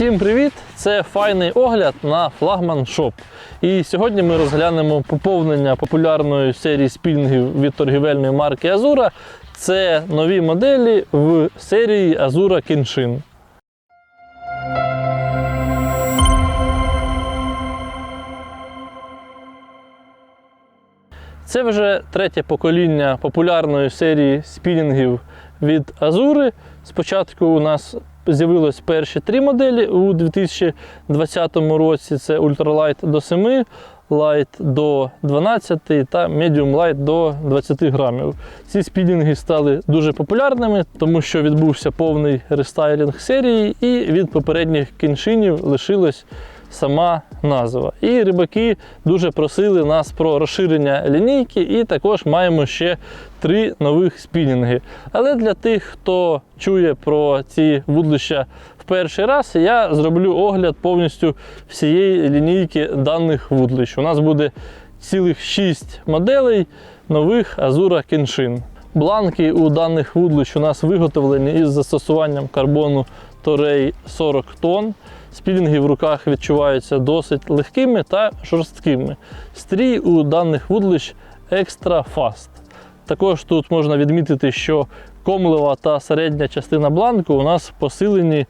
Всім привіт! Це файний огляд на флагман шоп. І сьогодні ми розглянемо поповнення популярної серії спінінгів від торгівельної марки Азура. Це нові моделі в серії Азура Кіншин. Це вже третє покоління популярної серії спінінгів від Азури. Спочатку у нас з'явилось перші три моделі у 2020 році: це Ultralight до 7, Light до 12 та Medium Light до 20 грамів. Ці спідінги стали дуже популярними, тому що відбувся повний рестайлінг серії, і від попередніх кіншинів лишилось сама назва. І рибаки дуже просили нас про розширення лінійки, і також маємо ще три нових спінінги. Але для тих, хто чує про ці вудлища в перший раз, я зроблю огляд повністю всієї лінійки даних вудлищ. У нас буде цілих 6 моделей нових Азура Кіншин. Бланки у даних вудлищ у нас виготовлені із застосуванням карбону Торей 40 тонн. Спілінги в руках відчуваються досить легкими та жорсткими. Стрій у даних вудлищ екстра фаст. Також тут можна відмітити, що комлева та середня частина бланку у нас посилені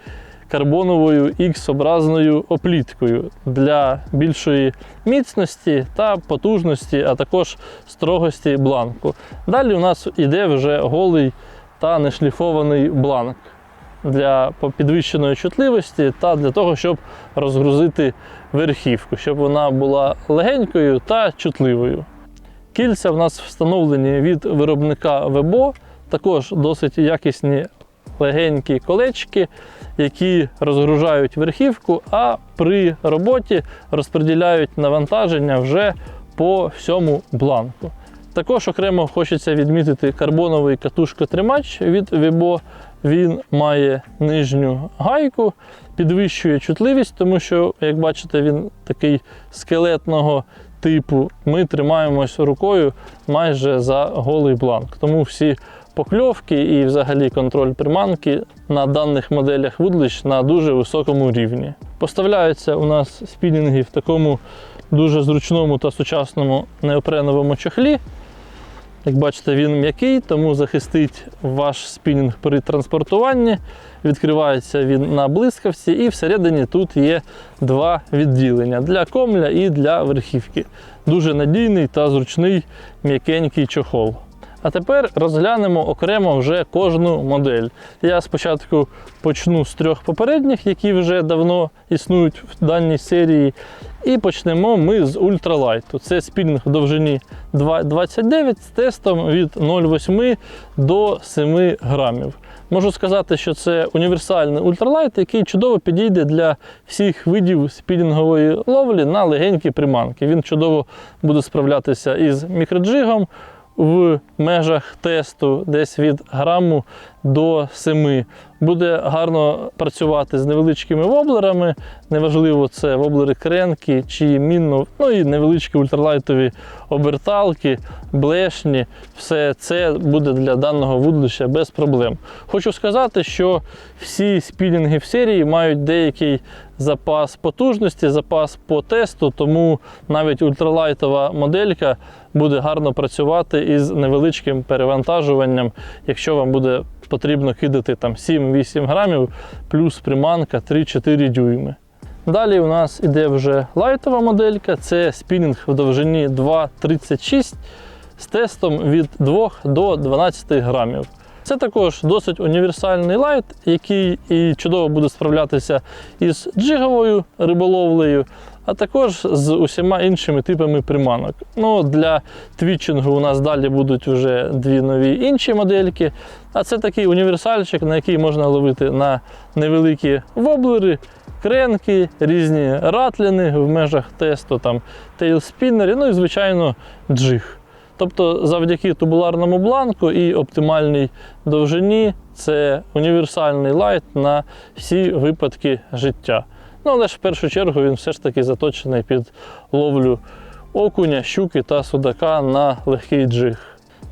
карбоновою X-образною опліткою для більшої міцності та потужності, а також строгості бланку. Далі у нас йде вже голий та нешліфований бланк для підвищеної чутливості та для того, щоб розгрузити верхівку, щоб вона була легенькою та чутливою. Кільця в нас встановлені від виробника Вебо, також досить якісні легенькі колечки, які розгружають верхівку, а при роботі розподіляють навантаження вже по всьому бланку. Також окремо хочеться відмітити карбоновий катушкотримач від Вебо. Він має нижню гайку, підвищує чутливість, тому що, як бачите, він такий скелетного типу. Ми тримаємось рукою майже за голий бланк. Тому всі покльовки і взагалі контроль приманки на даних моделях вудлищ на дуже високому рівні. Поставляються у нас спінінги в такому дуже зручному та сучасному неопреновому чохлі. Як бачите, він м'який, тому захистить ваш спінінг при транспортуванні. Відкривається він на блискавці, і всередині тут є два відділення для комля і для верхівки. Дуже надійний та зручний м'якенький чохол. А тепер розглянемо окремо вже кожну модель. Я спочатку почну з трьох попередніх, які вже давно існують в даній серії. І почнемо ми з ультралайту. Це спінінг в довжині 2,29 з тестом від 0,8 до 7 грамів. Можу сказати, що це універсальний ультралайт, який чудово підійде для всіх видів спінінгової ловлі на легенькі приманки. Він чудово буде справлятися із мікроджигом в межах тесту десь від граму до 7. Буде гарно працювати з невеличкими воблерами. Неважливо, це воблери кренки чи мінно, ну і невеличкі ультралайтові оберталки, блешні. Все це буде для даного вудлища без проблем. Хочу сказати, що всі спінінги в серії мають деякий запас потужності, запас по тесту, тому навіть ультралайтова моделька буде гарно працювати із невеличким перевантажуванням, якщо вам буде потрібно кидати там 7-8 грамів, плюс приманка 3-4 дюйми. Далі у нас іде вже лайтова моделька, це спінінг в довжині 2,36 з тестом від 2 до 12 грамів. Це також досить універсальний лайт, який і чудово буде справлятися із джиговою риболовлею, а також з усіма іншими типами приманок. Ну, Для твітчингу у нас далі будуть вже дві нові інші модельки. А це такий універсальчик, на який можна ловити на невеликі воблери, кренки, різні ратліни в межах тесту, там тейлспіннери, ну і, звичайно, джиг. Тобто, завдяки тубуларному бланку і оптимальній довжині це універсальний лайт на всі випадки життя. Ну, але ж в першу чергу він все ж таки заточений під ловлю окуня, щуки та судака на легкий джиг.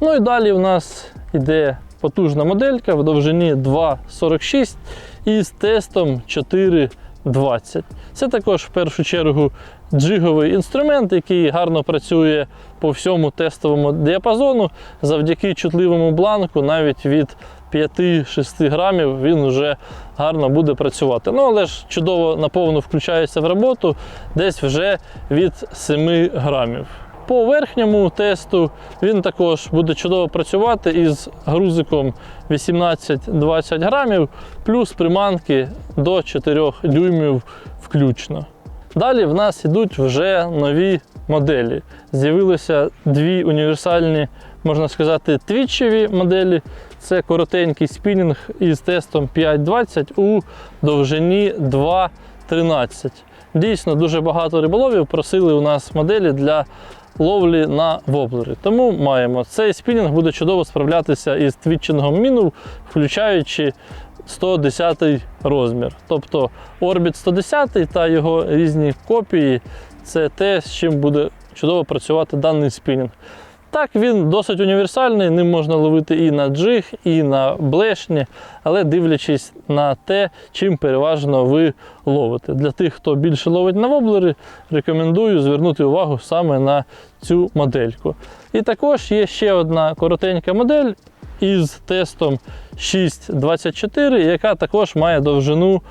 Ну і далі у нас йде потужна моделька в довжині 2,46 і з тестом 4 5-20. Це також в першу чергу джиговий інструмент, який гарно працює по всьому тестовому діапазону. Завдяки чутливому бланку, навіть від 5-6 грамів він вже гарно буде працювати. Ну, але ж чудово наповну включається в роботу десь вже від 7 грамів. По верхньому тесту він також буде чудово працювати із грузиком 18-20 грамів, плюс приманки до 4 дюймів включно. Далі в нас йдуть вже нові моделі. З'явилися дві універсальні, можна сказати, твічеві моделі. Це коротенький спінінг із тестом 5.20 у довжині 2.13. Дійсно, дуже багато риболовів просили у нас моделі для ловлі на воблери. Тому маємо. Цей спінінг буде чудово справлятися із твітчингом міну, включаючи 110 розмір. Тобто Orbit 110 та його різні копії це те, з чим буде чудово працювати даний спінінг. Так, він досить універсальний, ним можна ловити і на джиг, і на блешні, але дивлячись на те, чим переважно ви ловите. Для тих, хто більше ловить на воблери, рекомендую звернути увагу саме на цю модельку. І також є ще одна коротенька модель із тестом 6.24, яка також має довжину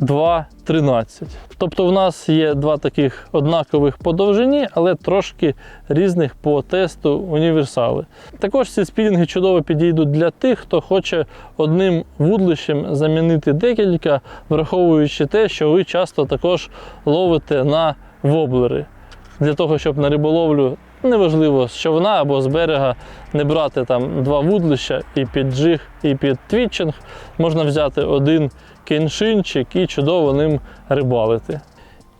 2.13. Тобто в нас є два таких однакових по довжині, але трошки різних по тесту універсали. Також ці спінінги чудово підійдуть для тих, хто хоче одним вудлищем замінити декілька, враховуючи те, що ви часто також ловите на воблери. Для того, щоб на риболовлю неважливо з човна або з берега не брати там два вудлища і під джиг, і під твітчинг, можна взяти один кіншинчик і чудово ним рибалити.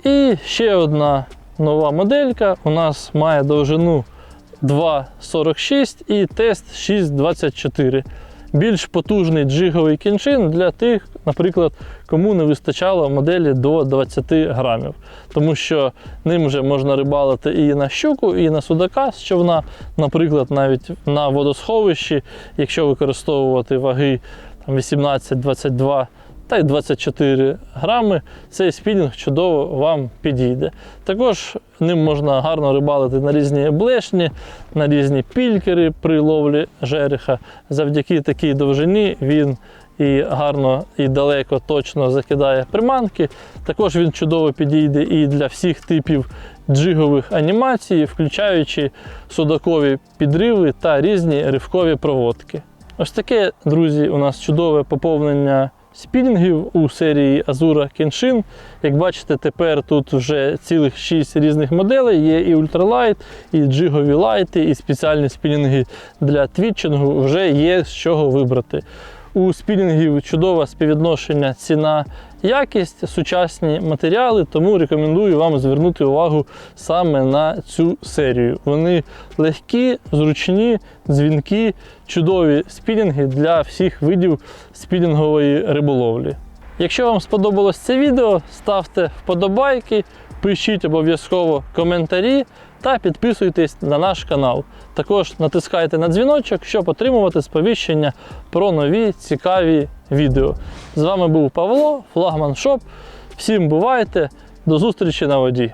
І ще одна нова моделька у нас має довжину 2,46 і тест 6,24. Більш потужний джиговий кінчин для тих, наприклад, кому не вистачало моделі до 20 грамів. Тому що ним вже можна рибалити і на щуку, і на судака з човна, наприклад, навіть на водосховищі, якщо використовувати ваги 18-22 та й 24 грами, цей спінінг чудово вам підійде. Також ним можна гарно рибалити на різні блешні, на різні пількери при ловлі жереха. Завдяки такій довжині він і гарно і далеко точно закидає приманки. Також він чудово підійде і для всіх типів джигових анімацій, включаючи судакові підриви та різні ривкові проводки. Ось таке, друзі, у нас чудове поповнення спінінгів у серії Azura Kenshin. Як бачите, тепер тут вже цілих 6 різних моделей. Є і ультралайт, і джигові лайти, і спеціальні спінінги для твітчингу. Вже є з чого вибрати. У спінінгів чудове співвідношення ціна якість, сучасні матеріали, тому рекомендую вам звернути увагу саме на цю серію. Вони легкі, зручні, дзвінкі, чудові спінінги для всіх видів спінінгової риболовлі. Якщо вам сподобалось це відео, ставте вподобайки, пишіть обов'язково коментарі та підписуйтесь на наш канал. Також натискайте на дзвіночок, щоб отримувати сповіщення про нові цікаві відео. З вами був Павло, флагман Шоп. Всім бувайте, до зустрічі на воді!